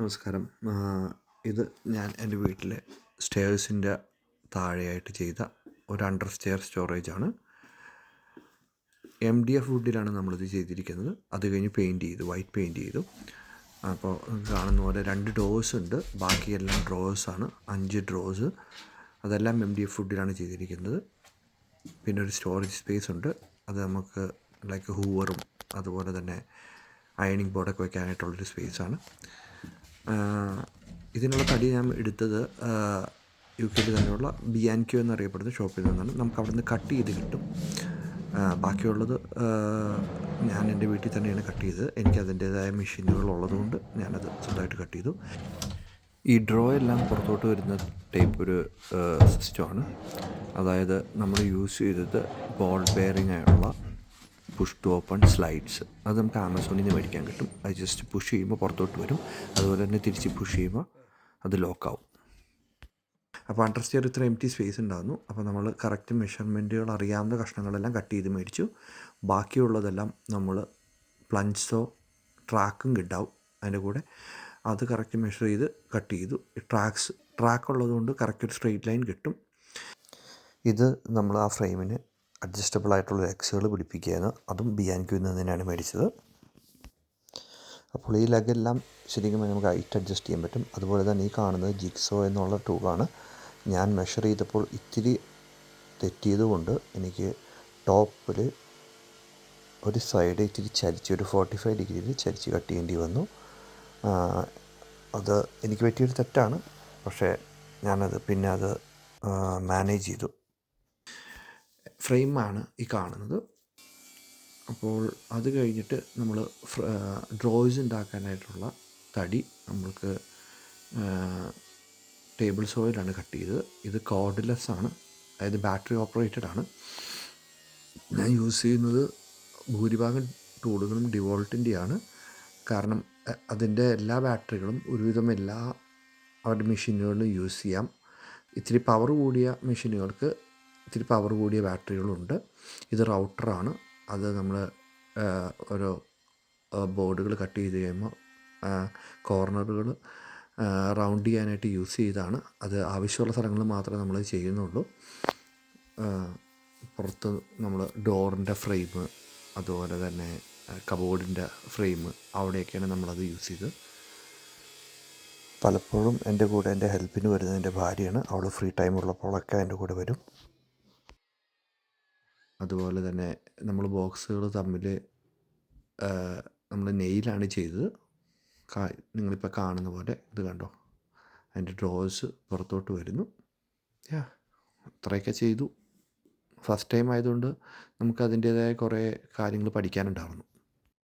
നമസ്കാരം. ഇത് ഞാൻ എന്റെ വീട്ടിലെ സ്റ്റേഴ്സിന്റെ താഴെയായിട്ട് ചെയ്ത ഒരു അണ്ടർ സ്റ്റെയർ സ്റ്റോറേജ് ആണ്. എം ഡി എഫ് വുഡിലാണ് നമ്മളിത് ചെയ്തിരിക്കുന്നത്. അത് കഴിഞ്ഞ് പെയിന്റ് ചെയ്തു വൈറ്റ് പെയിന്റ് ചെയ്തു. അപ്പോൾ കാണുന്ന പോലെ രണ്ട് ഡ്രോസ് ഉണ്ട്. ബാക്കിയെല്ലാം ഡ്രോസാണ് അഞ്ച് ഡ്രോസ്. അതെല്ലാം എം ഡി എഫ് വുഡിലാണ് ചെയ്തിരിക്കുന്നത്. പിന്നെ ഒരു സ്റ്റോറേജ് സ്പേസ് ഉണ്ട്. അത് നമുക്ക് ലൈക്ക് ഹൂവറും അതുപോലെ തന്നെ അയണിങ് ബോർഡൊക്കെ വെക്കാനായിട്ടുള്ളൊരു സ്പേസാണ് ഇതിനുള്ള തടി ഞാൻ എടുത്തത് യു കെയിൽ തന്നെയുള്ള ബി ആൻഡ് ക്യു എന്നറിയപ്പെടുന്ന ഷോപ്പിൽ നിന്നാണ്. നമുക്ക് അവിടെ നിന്ന് കട്ട് ചെയ്ത് കിട്ടും. ബാക്കിയുള്ളത് ഞാൻ എന്റെ വീട്ടിൽ തന്നെയാണ് കട്ട് ചെയ്തത്. എനിക്ക് അതിന്റേതായ മെഷീനുകൾ ഉള്ളതുകൊണ്ട് ഞാനത് സ്വന്തമായിട്ട് കട്ട് ചെയ്തു. ഈ ഡ്രോ എല്ലാം പുറത്തോട്ട് വരുന്ന ടൈപ്പ് ഒരു സിസ്റ്റമാണ്. അതായത് നമ്മൾ യൂസ് ചെയ്തത് ബോൾ ബെയറിംഗ് ആയുള്ള പുഷ് ടു ഓപ്പൺ സ്ലൈഡ്സ് അത് നമുക്ക് ആമസോണിൽ നിന്ന് മേടിക്കാൻ കിട്ടും. അത് ജസ്റ്റ് പുഷ് ചെയ്യുമ്പോൾ പുറത്തോട്ട് വരും. അതുപോലെ തന്നെ തിരിച്ച് പുഷ് ചെയ്യുമ്പോൾ അത് ലോക്കാവും അപ്പോൾ അണ്ടർ സ്റ്റെയർ ഇത്ര എം ടി സ്പേസ് ഉണ്ടാകുന്നു അപ്പോൾ നമ്മൾ കറക്റ്റ് മെഷർമെന്റുകൾ അറിയാവുന്ന കഷ്ണങ്ങളെല്ലാം കട്ട് ചെയ്ത് മേടിച്ചു. ബാക്കിയുള്ളതെല്ലാം നമ്മൾ പ്ലഞ്ചോ ട്രാക്കും കിട്ടാവും. അതിന്റെ കൂടെ അത് കറക്റ്റ് മെഷർ ചെയ്ത് കട്ട് ചെയ്തു. ട്രാക്സ് ട്രാക്ക് ഉള്ളതുകൊണ്ട് കറക്റ്റ് ഒരു സ്ട്രെയിറ്റ് ലൈൻ കിട്ടും. ഇത് നമ്മൾ ആ ഫ്രെയിമിന് അഡ്ജസ്റ്റബിൾ ആയിട്ടുള്ള ലെഗ്സുകൾ പിടിപ്പിക്കുകയാണ്. അതും ബി ആൻഡ് ക്യൂ തന്നെയാണ് മേടിച്ചത്. അപ്പോൾ ഈ ലെഗെല്ലാം ശരിക്കും നമുക്ക് ഹൈറ്റ് അഡ്ജസ്റ്റ് ചെയ്യാൻ പറ്റും. അതുപോലെ തന്നെ ഈ കാണുന്നത് ജിക്സോ എന്നുള്ള ടൂളാണ്. ഞാൻ മെഷർ ചെയ്തപ്പോൾ ഇത്തിരി തെറ്റിയതുകൊണ്ട് എനിക്ക് ടോപ്പിൽ ഒരു സൈഡ് ഇത്തിരി ചരിച്ച് ഒരു ഫോർട്ടി ഫൈവ് ഡിഗ്രിയിൽ ചരിച്ച് കട്ട് ചെയ്യേണ്ടി വന്നു. അത് എനിക്ക് പറ്റിയൊരു തെറ്റാണ്. പക്ഷേ ഞാനത് പിന്നെ അത് മാനേജ് ചെയ്തു. ഫ്രെയിമാണ് ഈ കാണുന്നത്. അപ്പോൾ അത് കഴിഞ്ഞിട്ട് നമ്മൾ ഡ്രോയിസ് ഉണ്ടാക്കാനായിട്ടുള്ള തടി നമ്മൾക്ക് ടേബിൾ സോയിലാണ് കട്ട് ചെയ്തത്. ഇത് കോർഡ്ലെസ് ആണ് അതായത് ബാറ്ററി ഓപ്പറേറ്റഡ് ആണ്. ഞാൻ യൂസ് ചെയ്യുന്നത് ഭൂരിഭാഗം ടൂളുകളും ഡിവോൾട്ടിന്റെയാണ്. കാരണം അതിന്റെ എല്ലാ ബാറ്ററികളും ഒരുവിധം എല്ലാ അവരുടെ മെഷീനുകളിലും യൂസ് ചെയ്യാം. ഇത്തിരി പവർ കൂടിയ മെഷീനുകൾക്ക് ഇത്തിരി പവർ കൂടിയ ബാറ്ററികളുണ്ട്. ഇത് റൗട്ടറാണ് അത് നമ്മൾ ഓരോ ബോർഡുകൾ കട്ട് ചെയ്ത് കഴിയുമ്പോൾ കോർണറുകൾ റൗണ്ട് ചെയ്യാനായിട്ട് യൂസ് ചെയ്താണ്. അത് ആവശ്യമുള്ള സ്ഥലങ്ങളിൽ മാത്രമേ നമ്മൾ ചെയ്യുന്നുള്ളൂ. പുറത്ത് നമ്മൾ ഡോറിന്റെ ഫ്രെയിം അതുപോലെ തന്നെ കബോർഡിന്റെ ഫ്രെയിം അവിടെയൊക്കെയാണ് നമ്മളത് യൂസ് ചെയ്ത്. പലപ്പോഴും എന്റെ കൂടെ എന്റെ ഹെൽപ്പിന് വരുന്നത് എന്റെ ഭാര്യയാണ്. അവൾ ഫ്രീ ടൈം ഉള്ളപ്പോഴൊക്കെ എന്റെ കൂടെ വരും. അതുപോലെ തന്നെ നമ്മൾ ബോക്സുകൾ തമ്മിൽ നമ്മൾ നെയിലാണ് ചെയ്തത്. കാ നിങ്ങളിപ്പോൾ കാണുന്ന പോലെ ഇത് കണ്ടോ? അതിന്റെ ഡ്രോസ് പുറത്തോട്ട് വരുന്നു. യാ അത്രയൊക്കെ ചെയ്തു. ഫസ്റ്റ് ടൈം ആയതുകൊണ്ട് നമുക്ക് അതിന്റേതായ കുറേ കാര്യങ്ങൾ പഠിക്കാനുണ്ടായിരുന്നു